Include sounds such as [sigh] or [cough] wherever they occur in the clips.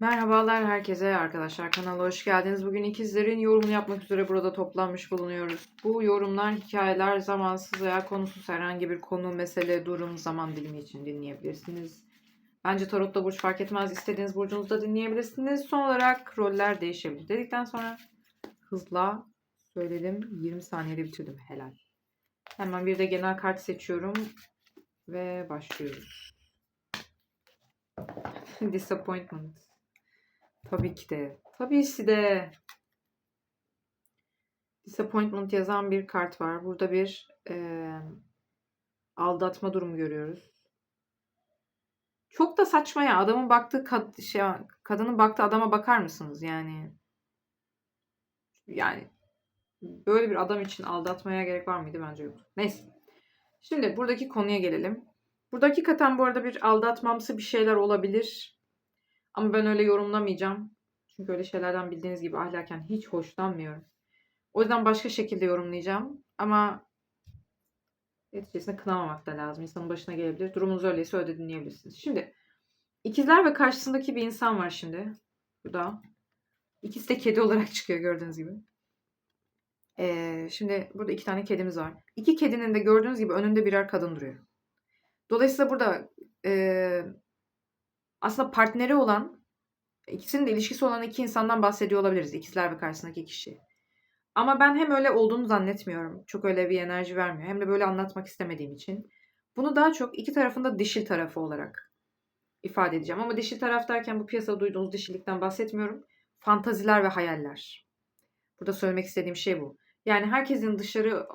Merhabalar herkese arkadaşlar kanala hoş geldiniz. Bugün ikizlerin yorumunu yapmak üzere burada toplanmış bulunuyoruz. Bu yorumlar hikayeler zamansız veya konusuz herhangi bir konu, mesele, durum, zaman dilimi için dinleyebilirsiniz. Bence tarotta burç fark etmez. İstediğiniz burcunuzda dinleyebilirsiniz. Son olarak roller değişebilir. Dedikten sonra hızla söyledim. 20 saniyede bitirdim. Helal. Hemen bir de genel kart seçiyorum. Ve başlıyoruz. [laughs] Disappointment. Tabii ki de. Tabii ki de. Disappointment yazan bir kart var. Burada bir eee, aldatma durumu görüyoruz. Çok da saçma ya. Adamın baktığı kad şey, kadının baktığı adama bakar mısınız yani? Yani böyle bir adam için aldatmaya gerek var mıydı? Bence yok. Neyse. Şimdi buradaki konuya gelelim. Burada hakikaten bu arada bir aldatmamsı bir şeyler olabilir. Ama ben öyle yorumlamayacağım. Çünkü öyle şeylerden bildiğiniz gibi ahlaken hiç hoşlanmıyorum. O yüzden başka şekilde yorumlayacağım. Ama neticesinde kınamamak da lazım. İnsanın başına gelebilir. Durumunuz öyleyse öyle dinleyebilirsiniz. Şimdi ikizler ve karşısındaki bir insan var şimdi. Burada. İkisi de kedi olarak [laughs] çıkıyor gördüğünüz gibi. Ee, şimdi burada iki tane kedimiz var. İki kedinin de gördüğünüz gibi önünde birer kadın duruyor. Dolayısıyla burada e, aslında partneri olan, ikisinin de ilişkisi olan iki insandan bahsediyor olabiliriz. İkizler ve karşısındaki kişi. Ama ben hem öyle olduğunu zannetmiyorum. Çok öyle bir enerji vermiyor. Hem de böyle anlatmak istemediğim için. Bunu daha çok iki tarafında dişil tarafı olarak ifade edeceğim. Ama dişil taraf derken bu piyasada duyduğunuz dişillikten bahsetmiyorum. Fantaziler ve hayaller. Burada söylemek istediğim şey bu. Yani herkesin dışarı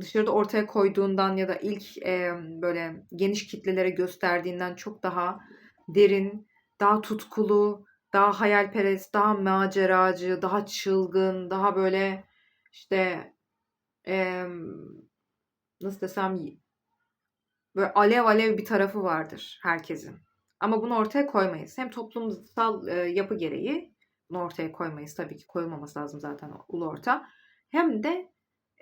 dışarıda ortaya koyduğundan ya da ilk e, böyle geniş kitlelere gösterdiğinden çok daha derin, daha tutkulu, daha hayalperest, daha maceracı, daha çılgın, daha böyle işte e, nasıl desem böyle alev alev bir tarafı vardır herkesin. Ama bunu ortaya koymayız. Hem toplumsal e, yapı gereği bunu ortaya koymayız. Tabii ki koyulmaması lazım zaten ulu orta. Hem de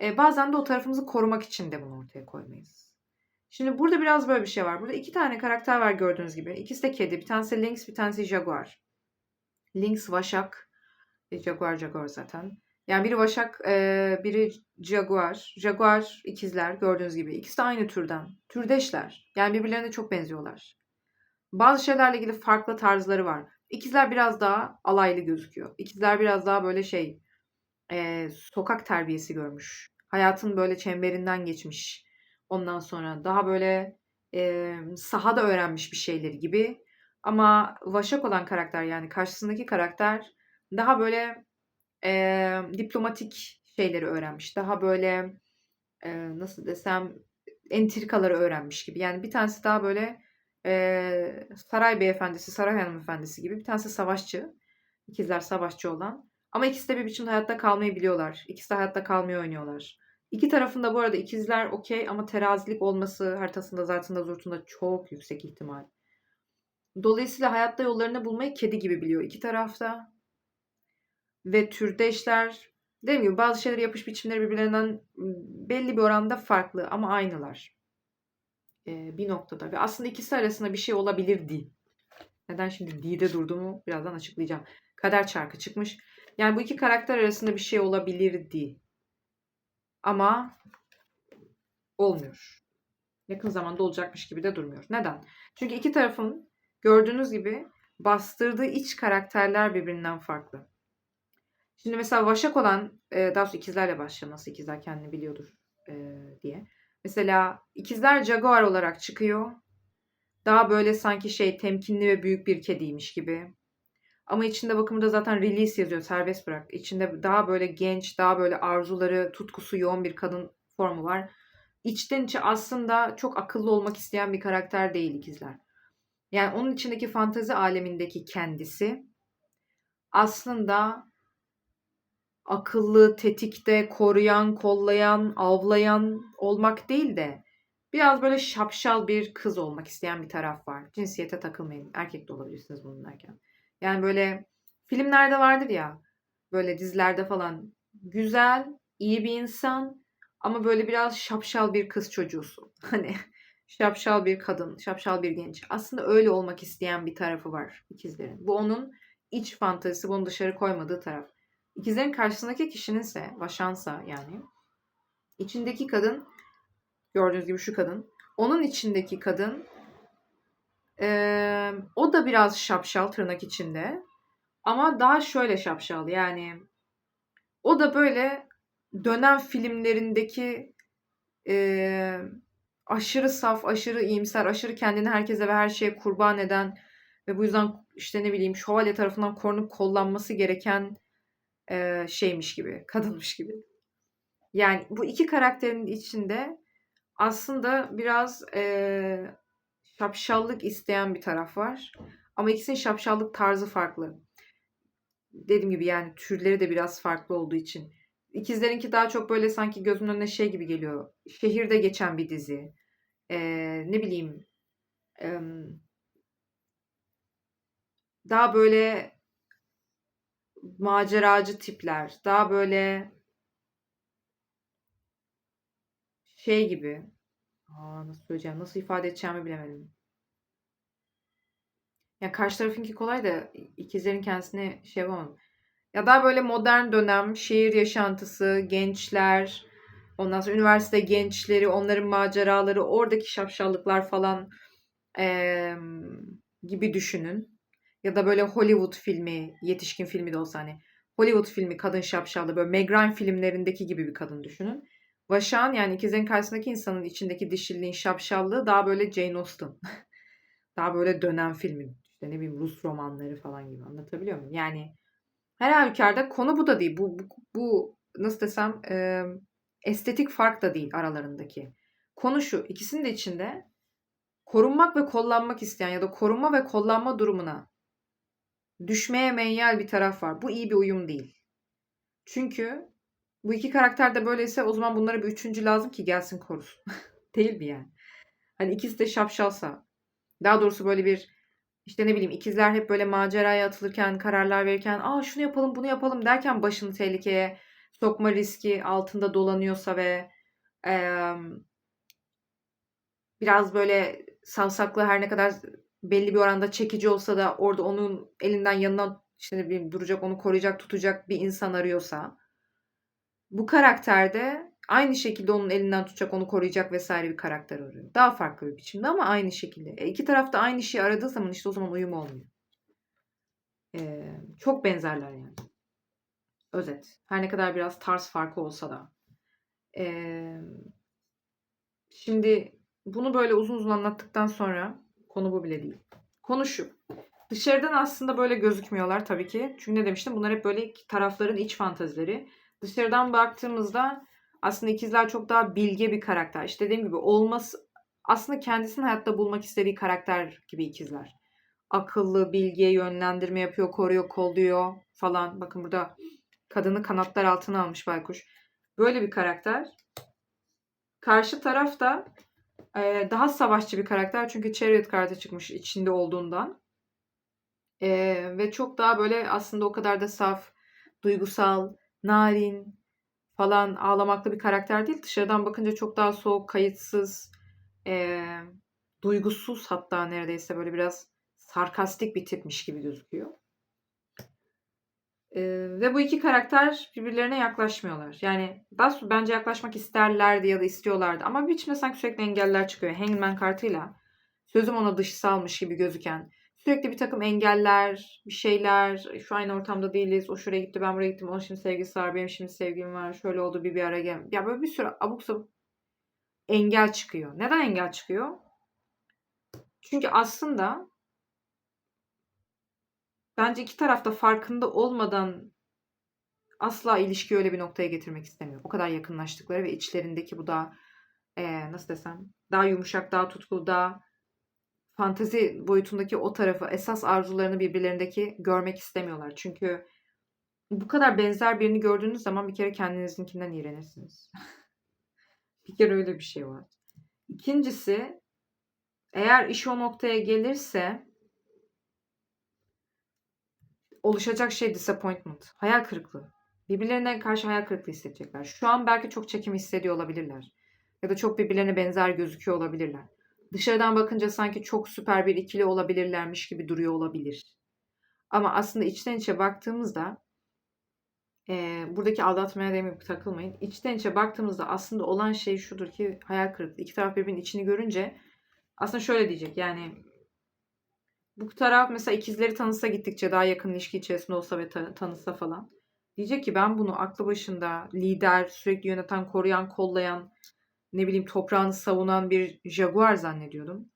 e, bazen de o tarafımızı korumak için de bunu ortaya koymayız. Şimdi burada biraz böyle bir şey var. Burada iki tane karakter var gördüğünüz gibi. İkisi de kedi. Bir tanesi Lynx, bir tanesi Jaguar. Lynx Vaşak. E, Jaguar Jaguar zaten. Yani biri Vaşak, e, biri Jaguar. Jaguar ikizler gördüğünüz gibi. İkisi de aynı türden. Türdeşler. Yani birbirlerine çok benziyorlar. Bazı şeylerle ilgili farklı tarzları var. İkizler biraz daha alaylı gözüküyor. İkizler biraz daha böyle şey e, sokak terbiyesi görmüş. Hayatın böyle çemberinden geçmiş. Ondan sonra daha böyle e, sahada öğrenmiş bir şeyleri gibi. Ama vaşak olan karakter yani karşısındaki karakter daha böyle e, diplomatik şeyleri öğrenmiş. Daha böyle e, nasıl desem entrikaları öğrenmiş gibi. Yani bir tanesi daha böyle e, saray beyefendisi, saray hanımefendisi gibi. Bir tanesi savaşçı. İkizler savaşçı olan. Ama ikisi de bir biçimde hayatta kalmayı biliyorlar. İkisi de hayatta kalmayı oynuyorlar. İki tarafında bu arada ikizler okey ama terazilik olması haritasında zaten da zurtunda çok yüksek ihtimal. Dolayısıyla hayatta yollarını bulmayı kedi gibi biliyor iki tarafta. Ve türdeşler dediğim gibi bazı şeyleri yapış biçimleri birbirlerinden belli bir oranda farklı ama aynılar. Ee, bir noktada. Ve aslında ikisi arasında bir şey olabilirdi. Neden şimdi D'de durduğumu birazdan açıklayacağım. Kader çarkı çıkmış. Yani bu iki karakter arasında bir şey olabilirdi. Ama olmuyor. Yakın zamanda olacakmış gibi de durmuyor. Neden? Çünkü iki tarafın gördüğünüz gibi bastırdığı iç karakterler birbirinden farklı. Şimdi mesela vaşak olan, e, daha doğrusu ikizlerle başlayalım. Nasıl ikizler kendini biliyordur e, diye. Mesela ikizler jaguar olarak çıkıyor. Daha böyle sanki şey temkinli ve büyük bir kediymiş gibi. Ama içinde bakımında zaten release yazıyor. Serbest bırak. İçinde daha böyle genç, daha böyle arzuları, tutkusu yoğun bir kadın formu var. İçten içe aslında çok akıllı olmak isteyen bir karakter değil ikizler. Yani onun içindeki fantezi alemindeki kendisi aslında akıllı, tetikte, koruyan, kollayan, avlayan olmak değil de biraz böyle şapşal bir kız olmak isteyen bir taraf var. Cinsiyete takılmayın. Erkek de olabilirsiniz bunun derken. Yani böyle filmlerde vardır ya böyle dizilerde falan güzel, iyi bir insan ama böyle biraz şapşal bir kız çocuğusun. [laughs] Hani şapşal bir kadın, şapşal bir genç. Aslında öyle olmak isteyen bir tarafı var ikizlerin. Bu onun iç fantezisi, bunu dışarı koymadığı taraf. İkizlerin karşısındaki kişinin ise, Vaşansa yani, içindeki kadın, gördüğünüz gibi şu kadın, onun içindeki kadın, eee, o da biraz şapşal tırnak içinde. Ama daha şöyle şapşal yani o da böyle dönem filmlerindeki eee, aşırı saf, aşırı iyimser, aşırı kendini herkese ve her şeye kurban eden ve bu yüzden işte ne bileyim şövalye tarafından korunup kollanması gereken eee, şeymiş gibi, kadınmış gibi. Yani bu iki karakterin içinde aslında biraz eee şapşallık isteyen bir taraf var. Ama ikisinin şapşallık tarzı farklı. Dediğim gibi yani türleri de biraz farklı olduğu için. İkizlerinki daha çok böyle sanki gözümün önüne şey gibi geliyor. Şehirde geçen bir dizi. Ee, ne bileyim daha böyle maceracı tipler. Daha böyle şey gibi. Aa, nasıl söyleyeceğim, nasıl ifade edeceğimi bilemedim. Ya karşı tarafınki kolay da ikizlerin kendisine şey yapamam. Ya daha böyle modern dönem, şehir yaşantısı, gençler, ondan sonra üniversite gençleri, onların maceraları, oradaki şapşallıklar falan eee, gibi düşünün. Ya da böyle Hollywood filmi, yetişkin filmi de olsa hani Hollywood filmi kadın şapşallı böyle Meg Ryan filmlerindeki gibi bir kadın düşünün. Vaşan yani ikizlerin karşısındaki insanın içindeki dişilliğin şapşallığı daha böyle Jane Austen. [laughs] daha böyle dönem filmi. İşte ne bileyim Rus romanları falan gibi anlatabiliyor muyum? Yani her halükarda konu bu da değil. Bu, bu, bu nasıl desem e, estetik fark da değil aralarındaki. Konu şu ikisinin de içinde korunmak ve kollanmak isteyen ya da korunma ve kollanma durumuna düşmeye meyyal bir taraf var. Bu iyi bir uyum değil. Çünkü bu iki karakter de böyleyse o zaman bunlara bir üçüncü lazım ki gelsin korusun. [laughs] değil mi yani? Hani ikisi de şapşalsa. Daha doğrusu böyle bir işte ne bileyim ikizler hep böyle maceraya atılırken, kararlar verirken aa şunu yapalım bunu yapalım. derken başını tehlikeye sokma riski altında dolanıyorsa ve eee, biraz böyle savsaklı her ne kadar belli bir oranda çekici olsa da orada onun elinden yanından işte ne bileyim duracak, onu koruyacak, tutacak bir insan arıyorsa bu karakterde aynı şekilde onun elinden tutacak, onu koruyacak vesaire bir karakter arıyor. Daha farklı bir biçimde ama aynı şekilde. E, iki taraf da aynı şeyi aradığı zaman işte o zaman uyum olmuyor. E, çok benzerler yani. Özet. Her ne kadar biraz tarz farkı olsa da. E, şimdi bunu böyle uzun uzun anlattıktan sonra konu bu bile değil. Konu şu. Dışarıdan aslında böyle gözükmüyorlar tabii ki. Çünkü ne demiştim? Bunlar hep böyle tarafların iç fantazileri. Dışarıdan baktığımızda aslında ikizler çok daha bilge bir karakter. İşte dediğim gibi olması aslında kendisini hayatta bulmak istediği karakter gibi ikizler. Akıllı, bilge, yönlendirme yapıyor, koruyor, kolluyor falan. Bakın burada kadını kanatlar altına almış baykuş. Böyle bir karakter. Karşı taraf da e, daha savaşçı bir karakter. Çünkü Chariot kartı çıkmış içinde olduğundan. E, ve çok daha böyle aslında o kadar da saf, duygusal, narin, falan ağlamaklı bir karakter değil. Dışarıdan bakınca çok daha soğuk, kayıtsız, e, duygusuz hatta neredeyse böyle biraz sarkastik bir tipmiş gibi gözüküyor. E, ve bu iki karakter birbirlerine yaklaşmıyorlar. Yani daha bence yaklaşmak isterlerdi ya da istiyorlardı. Ama bir biçimde sanki sürekli engeller çıkıyor. Hangman kartıyla sözüm ona dışsalmış gibi gözüken Sürekli bir takım engeller, bir şeyler, şu aynı ortamda değiliz, o şuraya gitti, ben buraya gittim, onun şimdi sevgisi var, benim şimdi sevgim var, şöyle oldu, bir bir ara gel. Ya böyle bir sürü abuk sabuk engel çıkıyor. Neden engel çıkıyor? Çünkü aslında bence iki tarafta farkında olmadan asla ilişki öyle bir noktaya getirmek istemiyor. O kadar yakınlaştıkları ve içlerindeki bu da ee, nasıl desem daha yumuşak, daha tutkulu, daha fantezi boyutundaki o tarafı, esas arzularını birbirlerindeki görmek istemiyorlar. Çünkü bu kadar benzer birini gördüğünüz zaman bir kere kendinizinkinden iğrenirsiniz. [laughs] bir kere öyle bir şey var. İkincisi, eğer iş o noktaya gelirse oluşacak şey disappointment, hayal kırıklığı. Birbirlerine karşı hayal kırıklığı hissedecekler. Şu an belki çok çekim hissediyor olabilirler. Ya da çok birbirlerine benzer gözüküyor olabilirler. Dışarıdan bakınca sanki çok süper bir ikili olabilirlermiş gibi duruyor olabilir. Ama aslında içten içe baktığımızda eee, buradaki aldatmaya demeyip takılmayın. İçten içe baktığımızda aslında olan şey şudur ki hayal kırıklığı. İki taraf birbirinin içini görünce aslında şöyle diyecek yani bu taraf mesela ikizleri tanısa gittikçe daha yakın ilişki içerisinde olsa ve ta- tanısa falan. Diyecek ki ben bunu aklı başında lider, sürekli yöneten, koruyan, kollayan, ne bileyim toprağını savunan bir jaguar zannediyordum.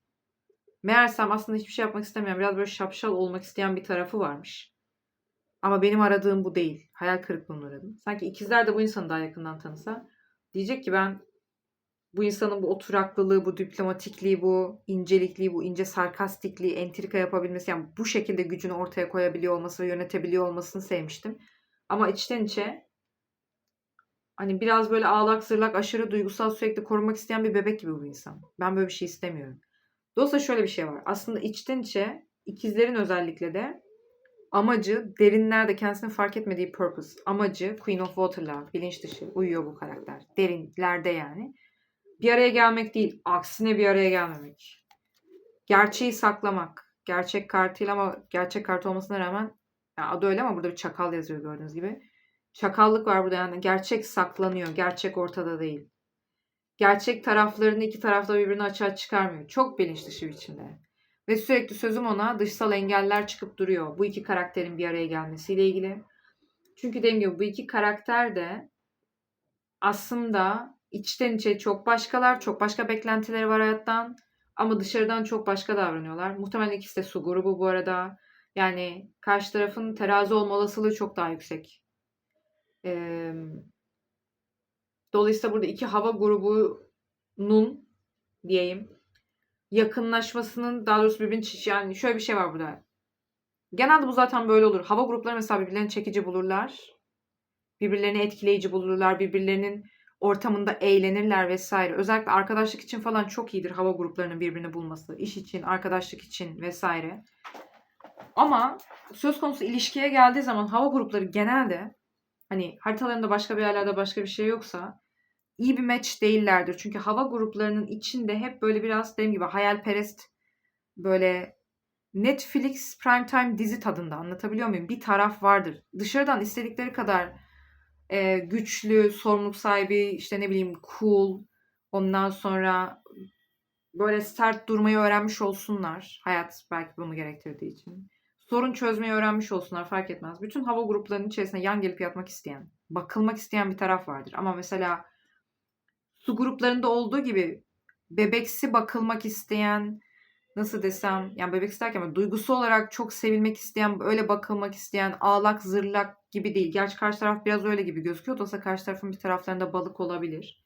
Meğersem aslında hiçbir şey yapmak istemeyen, biraz böyle şapşal olmak isteyen bir tarafı varmış. Ama benim aradığım bu değil. Hayal kırıklığını aradım. Sanki ikizler de bu insanı daha yakından tanısa. Diyecek ki ben bu insanın bu oturaklılığı, bu diplomatikliği, bu incelikliği, bu ince sarkastikliği, entrika yapabilmesi, yani bu şekilde gücünü ortaya koyabiliyor olması ve yönetebiliyor olmasını sevmiştim. Ama içten içe hani biraz böyle ağlak zırlak aşırı duygusal sürekli korumak isteyen bir bebek gibi bu insan. Ben böyle bir şey istemiyorum. Dolayısıyla şöyle bir şey var. Aslında içten içe ikizlerin özellikle de amacı derinlerde kendisini fark etmediği purpose. Amacı Queen of Water'la bilinç dışı uyuyor bu karakter. Derinlerde yani. Bir araya gelmek değil. Aksine bir araya gelmemek. Gerçeği saklamak. Gerçek kartıyla ama gerçek kart olmasına rağmen yani adı öyle ama burada bir çakal yazıyor gördüğünüz gibi. Çakallık var burada yani gerçek saklanıyor. Gerçek ortada değil. Gerçek taraflarını iki tarafta birbirine açığa çıkarmıyor. Çok bilinç dışı biçimde. Ve sürekli sözüm ona dışsal engeller çıkıp duruyor. Bu iki karakterin bir araya gelmesiyle ilgili. Çünkü dediğim gibi bu iki karakter de aslında içten içe çok başkalar, çok başka beklentileri var hayattan. Ama dışarıdan çok başka davranıyorlar. Muhtemelen ikisi de su grubu bu arada. Yani karşı tarafın terazi olma olasılığı çok daha yüksek. Ee, dolayısıyla burada iki hava grubunun diyeyim yakınlaşmasının daha doğrusu birbirini yani şöyle bir şey var burada. Genelde bu zaten böyle olur. Hava grupları mesela birbirlerini çekici bulurlar. Birbirlerini etkileyici bulurlar. Birbirlerinin ortamında eğlenirler vesaire. Özellikle arkadaşlık için falan çok iyidir hava gruplarının birbirini bulması. İş için, arkadaşlık için vesaire. Ama söz konusu ilişkiye geldiği zaman hava grupları genelde hani haritalarında başka bir yerlerde başka bir şey yoksa iyi bir match değillerdir. Çünkü hava gruplarının içinde hep böyle biraz dediğim gibi hayalperest böyle Netflix primetime dizi tadında anlatabiliyor muyum? Bir taraf vardır. Dışarıdan istedikleri kadar e, güçlü, sorumluluk sahibi, işte ne bileyim cool, ondan sonra böyle sert durmayı öğrenmiş olsunlar. Hayat belki bunu gerektirdiği için. Sorun çözmeyi öğrenmiş olsunlar fark etmez. Bütün hava gruplarının içerisinde yan gelip yatmak isteyen, bakılmak isteyen bir taraf vardır. Ama mesela su gruplarında olduğu gibi bebeksi bakılmak isteyen, nasıl desem yani bebek böyle duygusu olarak çok sevilmek isteyen, öyle bakılmak isteyen, ağlak zırlak gibi değil. Gerçi karşı taraf biraz öyle gibi gözüküyor. Dolayısıyla karşı tarafın bir taraflarında balık olabilir.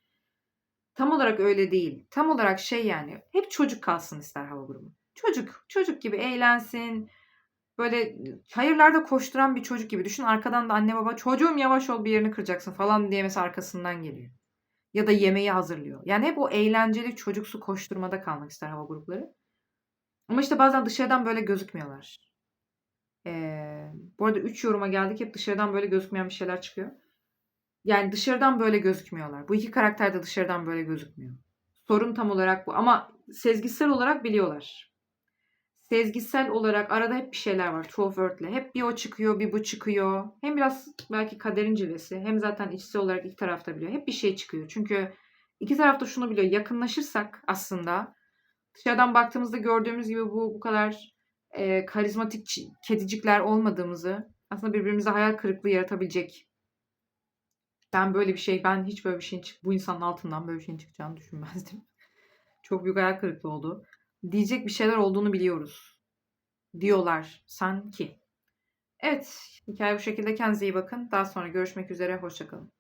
Tam olarak öyle değil. Tam olarak şey yani hep çocuk kalsın ister hava grubu. Çocuk, çocuk gibi eğlensin. Böyle hayırlarda koşturan bir çocuk gibi. Düşün arkadan da anne baba çocuğum yavaş ol bir yerini kıracaksın falan diye mesela arkasından geliyor. Ya da yemeği hazırlıyor. Yani hep o eğlenceli çocuksu koşturmada kalmak ister hava grupları. Ama işte bazen dışarıdan böyle gözükmüyorlar. Ee, bu arada 3 yoruma geldik. Hep dışarıdan böyle gözükmeyen bir şeyler çıkıyor. Yani dışarıdan böyle gözükmüyorlar. Bu iki karakter de dışarıdan böyle gözükmüyor. Sorun tam olarak bu. Ama sezgisel olarak biliyorlar. Sezgisel olarak arada hep bir şeyler var. Of Earth'le. Hep bir o çıkıyor, bir bu çıkıyor. Hem biraz belki kaderin cilvesi. Hem zaten içsel olarak iki tarafta biliyor. Hep bir şey çıkıyor. Çünkü iki tarafta şunu biliyor. Yakınlaşırsak aslında dışarıdan baktığımızda gördüğümüz gibi bu bu kadar e, karizmatik kedicikler olmadığımızı aslında birbirimize hayal kırıklığı yaratabilecek. Ben böyle bir şey, ben hiç böyle bir şeyin bu insanın altından böyle bir şeyin çıkacağını düşünmezdim. [laughs] Çok büyük hayal kırıklığı oldu. Diyecek bir şeyler olduğunu biliyoruz. Diyorlar sanki. Evet, hikaye bu şekilde. Kendinize iyi bakın. Daha sonra görüşmek üzere. Hoşçakalın.